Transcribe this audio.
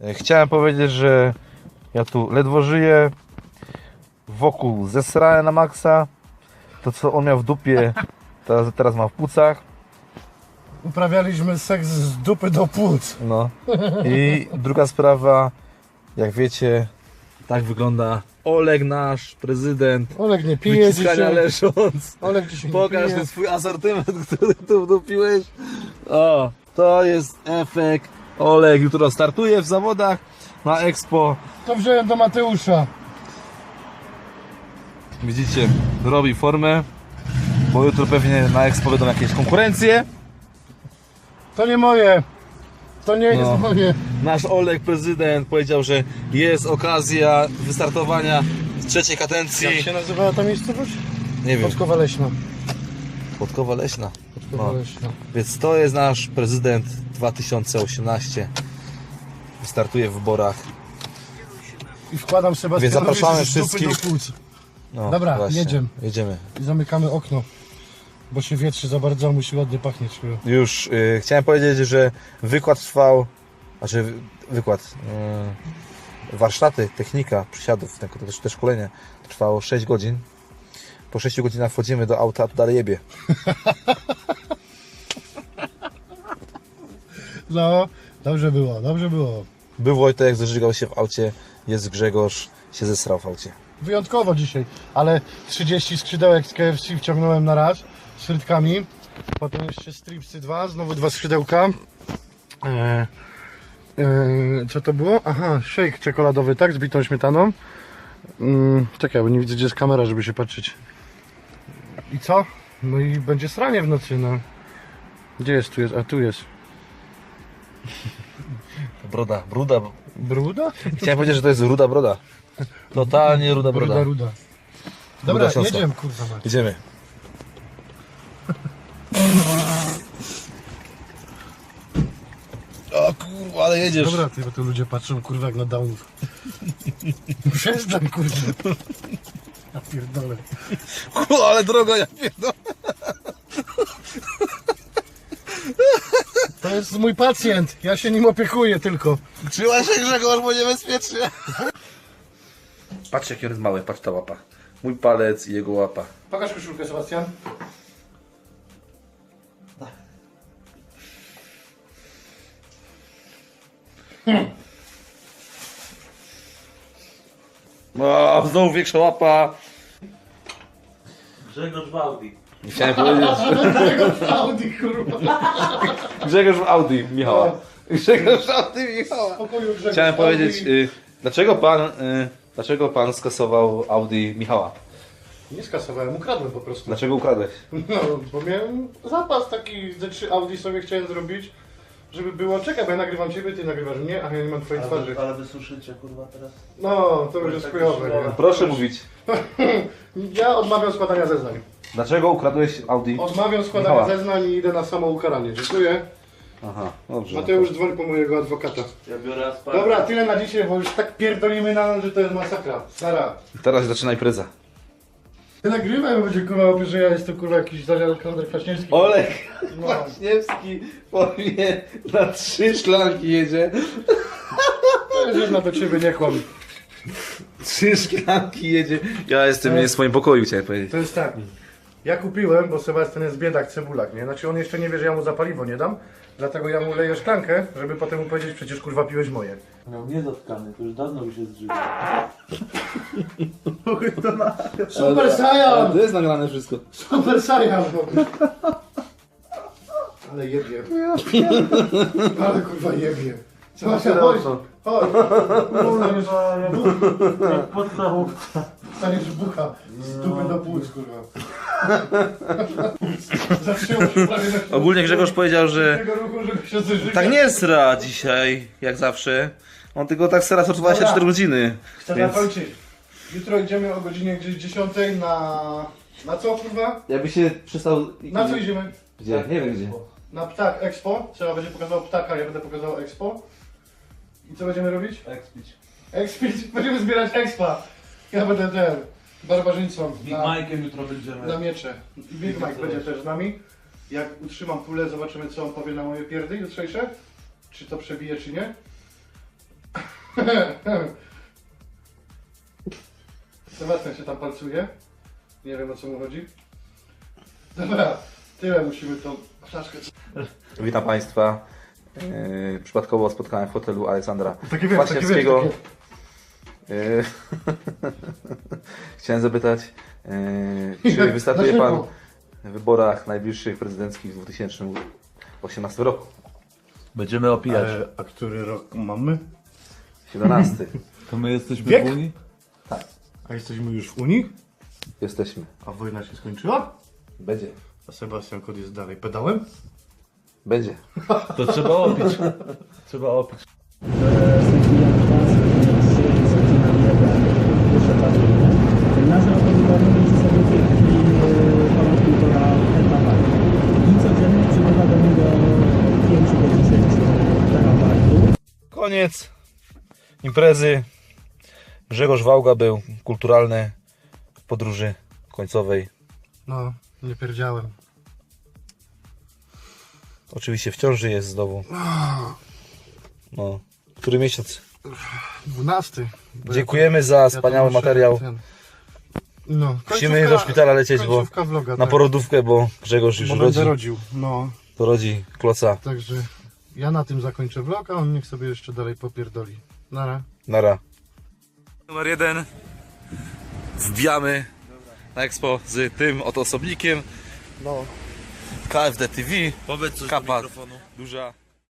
E, Chciałem powiedzieć, że ja tu ledwo żyję. Wokół zesrałem na maksa. To co on miał w dupie, teraz, teraz ma w płucach. Uprawialiśmy seks z dupy do płuc. No. I druga sprawa, jak wiecie, tak wygląda Oleg nasz, prezydent. Olek nie pije dzisiaj. leżąc. Olek dzisiaj Pokaż ten swój asortyment, który tu wdupiłeś. O, to jest efekt. Oleg jutro startuje w zawodach na Expo. To wziąłem do Mateusza. Widzicie, robi formę, bo jutro pewnie na Expo będą jakieś konkurencje. To nie moje. To nie No. jest moje. Nasz Oleg, prezydent, powiedział, że jest okazja wystartowania z trzeciej kadencji. Jak się nazywała ta miejscowość? Nie wiem, Podkowa Leśna. Podkowa Leśna. No. Więc to jest nasz prezydent 2018. Wystartuje w wyborach. I wkładam Sebastianowi Więc zapraszamy wszystkich. do płuc. No, Dobra, jedziemy. Jedziemy. I zamykamy okno. Bo się wietrzy za bardzo, a musi ładnie pachnieć. Już y, chciałem powiedzieć, że wykład trwał, znaczy wy- wykład, y, warsztaty, technika przysiadów, te, te, te szkolenie trwało 6 godzin. Po 6 godzinach wchodzimy do auta, a tu dalej jebie. No, dobrze było, dobrze było. Był Wojtek, zażygał się w aucie, jest Grzegorz, się zesrał w aucie. Wyjątkowo dzisiaj, ale 30 skrzydełek z KFC wciągnąłem na raz z frytkami. Potem jeszcze stripsy 2, znowu dwa skrzydełka. E, e, co to było? Aha, shake czekoladowy, tak, z bitą śmietaną. Mm, czekaj, bo nie widzę, gdzie jest kamera, żeby się patrzeć. I co? No i będzie sranie w nocy, no. Gdzie jest, tu jest, a tu jest. Broda, bruda. Bruda? Chciałem powiedzieć, że to jest ruda broda. Totalnie ruda broda. Ruda, ruda. Dobra, Śląska. jedziemy, kurwa mać. Idziemy. O kurwa, ale jedziesz. Dobra, ty, bo tu ludzie patrzą, kurwa, jak na downów. Przestań, kurwa. Ja pierdolę. Kurwa, ale drogo, ja pierdolę. To jest mój pacjent, ja się nim opiekuję tylko. Trzymaj się Grzegorz, bo niebezpiecznie. Patrz jaki on jest mały, patrz ta łapa. Mój palec i jego łapa. Pokaż koszulkę, Sebastian. O, znowu większa łapa. Grzegorz Wałdi. Chciałem powiedzieć, Audi, kurwa. Grzegorz w Audi Michała. Grzegorz w Audi Michała. Grzegorz Chciałem powiedzieć, y, dlaczego pan, y, dlaczego pan skasował Audi Michała? Nie skasowałem, ukradłem po prostu. Dlaczego ukradłeś? No, bo miałem zapas taki ze trzy Audi sobie chciałem zrobić, żeby było, czekaj, bo ja nagrywam ciebie, ty nagrywasz mnie, a ja nie mam twojej twarzy. Ale, wysłuszycie kurwa teraz. No, to już jest chujowe, nie? Proszę mówić. Ja odmawiam składania zeznań. Dlaczego ukradłeś Audi? Odmawiam składania Michała. zeznań i idę na samo ukaranie. Dziękuję. Aha, dobrze. Mateusz dzwoń po mojego adwokata. Ja biorę aspartam. Dobra, tyle na dzisiaj, bo już tak pierdolimy na nas, że to jest masakra. Sara. Teraz zaczyna impreza. Ty nagrywaj, bo będzie kurwa, że ja jestem kurwa jakiś Aleksander Kwaśniewski. Olek No. Kwaśniewski powie na trzy szklanki jedzie. Że na to ciebie nie kłam. Trzy szklanki jedzie. Ja jestem nie w swoim pokoju, chciałem powiedzieć. To jest tak. Ja kupiłem, bo Sebastian jest biedak cebulak, nie? Znaczy on jeszcze nie wie, że ja mu za paliwo nie dam. Dlatego ja mu leję szklankę, żeby potem mu powiedzieć, przecież kurwa piłeś moje. No nie dotkany, to już dawno by się zżyło. Super Saiyan! To jest nagrane wszystko. Super Saiyan! Ale jebie. Ale kurwa jebie. Sebastian, chodź! Chodź! Staniesz, Jak podstawówka. staniesz w bucha z dupy do płuc, kurwa. Zatrzyma się prawie na Ogólnie Grzegorz powiedział, że tego ruchu, żeby się zeżygać. tak nie sra dzisiaj, jak zawsze. On tylko tak sra co 24 Dobra. godziny. Chcę Więc zakończyć. Jutro idziemy o godzinie gdzieś 10 na... Na co kurwa? jakby się przestał... Na co idziemy? Gdzie? Nie wiem gdzie. Na Ptak Expo. Trzeba będzie pokazał ptaka, ja będę pokazał Expo. I co będziemy robić? Expić. Expić. Będziemy zbierać Expa. Ja będę ten, barbarzyńcą Big na, Mike'em jutro będziemy. na miecze. I Big Mike będzie też z nami. Jak utrzymam pulę, zobaczymy co on powie na moje pierdy jutrzejsze. Czy to przebije, czy nie. Sebastian się tam palcuje. Nie wiem o co mu chodzi. Dobra, tyle musimy tą flaszkę. Witam Państwa. Yy, przypadkowo spotkałem w hotelu Aleksandra Takie wiem, Kwaśniewskiego. wiem, Yy, Chciałem zapytać, yy, czy wystartuje Pan w wyborach najbliższych prezydenckich w 2018 roku? Będziemy opijać. E, a który rok mamy? 17. To my jesteśmy Wiek? w Unii? A jesteśmy już w Unii? Jesteśmy. A wojna się skończyła? Będzie. A Sebastian Kot jest dalej pedałem? Będzie. To trzeba opić. Trzeba opić. Sobie ponad półtora. I codziennie przybywa do niego 5 do 10 terabajtów. Koniec imprezy. Grzegorz Wałga był kulturalny w podróży końcowej. No, nie pierdziałem. Oczywiście w ciąży jest znowu. No. Który miesiąc? 12. Dziękujemy za wspaniały materiał. No, Musimy do szpitala lecieć, bo vloga, na tak, porodówkę, bo Grzegorz już bo rodzi, rodził. No, porodzi kloca. także ja na tym zakończę vlog, a on niech sobie jeszcze dalej popierdoli. Nara. Nara. Numer jeden. Wbijamy na Expo z tym oto osobnikiem. No. KFD TV. Powiedz coś Kapa duża.